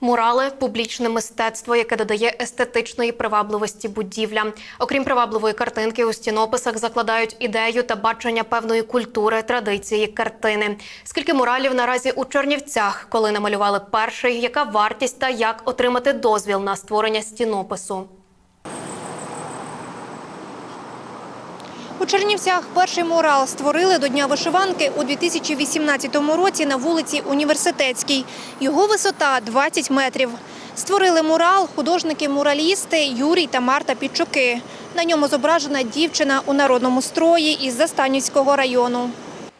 Мурали публічне мистецтво, яке додає естетичної привабливості будівлям. Окрім привабливої картинки, у стінописах закладають ідею та бачення певної культури, традиції, картини. Скільки муралів наразі у Чернівцях, коли намалювали перший, яка вартість та як отримати дозвіл на створення стінопису? У Чернівцях перший мурал створили до Дня вишиванки у 2018 році на вулиці Університетській. Його висота 20 метрів. Створили мурал художники-муралісти Юрій та Марта Підчуки. На ньому зображена дівчина у народному строї із Застанівського району.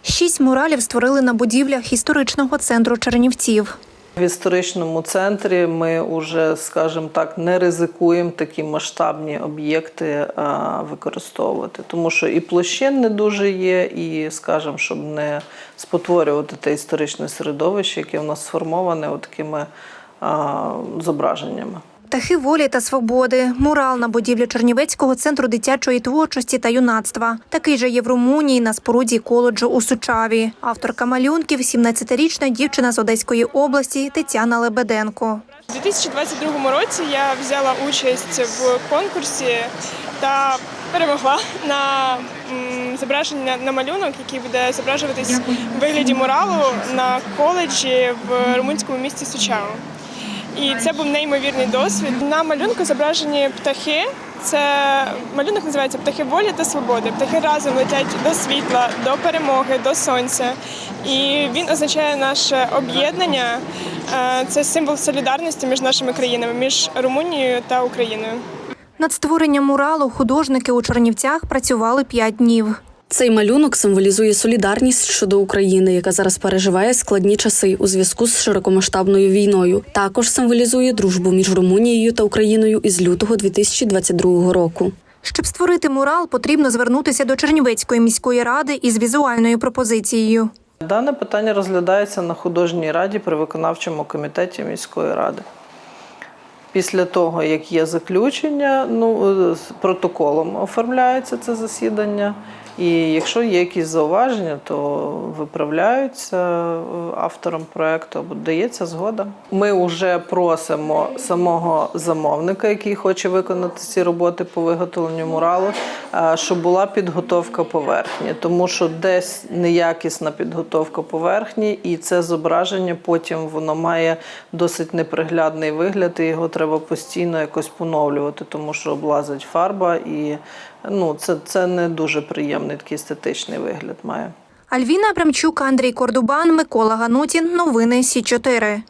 Шість муралів створили на будівлях історичного центру Чернівців. В історичному центрі ми вже, скажімо так, не ризикуємо такі масштабні об'єкти використовувати, тому що і площин не дуже є, і, скажімо, щоб не спотворювати те історичне середовище, яке в нас сформоване такими зображеннями. Птахи волі та свободи. Мурал на будівлі Чернівецького центру дитячої творчості та юнацтва. Такий же є в Румунії на споруді коледжу у Сучаві. Авторка малюнків – 17-річна дівчина з Одеської області Тетяна Лебеденко. У 2022 році я взяла участь в конкурсі та перемогла на зображення на малюнок, який буде зображуватись у вигляді муралу на коледжі в румунському місті Сучао. І це був неймовірний досвід. На малюнку зображені птахи. Це малюнок називається Птахи волі та свободи. Птахи разом летять до світла, до перемоги, до сонця. І він означає наше об'єднання. Е, Це символ солідарності між нашими країнами, між Румунією та Україною. Над створенням муралу художники у Чернівцях працювали п'ять днів. Цей малюнок символізує солідарність щодо України, яка зараз переживає складні часи у зв'язку з широкомасштабною війною. Також символізує дружбу між Румунією та Україною із лютого 2022 року. Щоб створити мурал, потрібно звернутися до Чернівецької міської ради із візуальною пропозицією. Дане питання розглядається на художній раді при виконавчому комітеті міської ради. Після того, як є заключення, ну, протоколом оформляється це засідання. І якщо є якісь зауваження, то виправляються е, автором проєкту або дається згода. Ми вже просимо самого замовника, який хоче виконати ці роботи по виготовленню муралу, е, щоб була підготовка поверхні, тому що десь неякісна підготовка поверхні, і це зображення потім воно має досить неприглядний вигляд, і його треба постійно якось поновлювати, тому що облазить фарба, і ну, це, це не дуже приємний такий естетичний вигляд має. Альвіна Абрамчук, Андрій Кордубан, Микола Ганутін. Новини Сі 4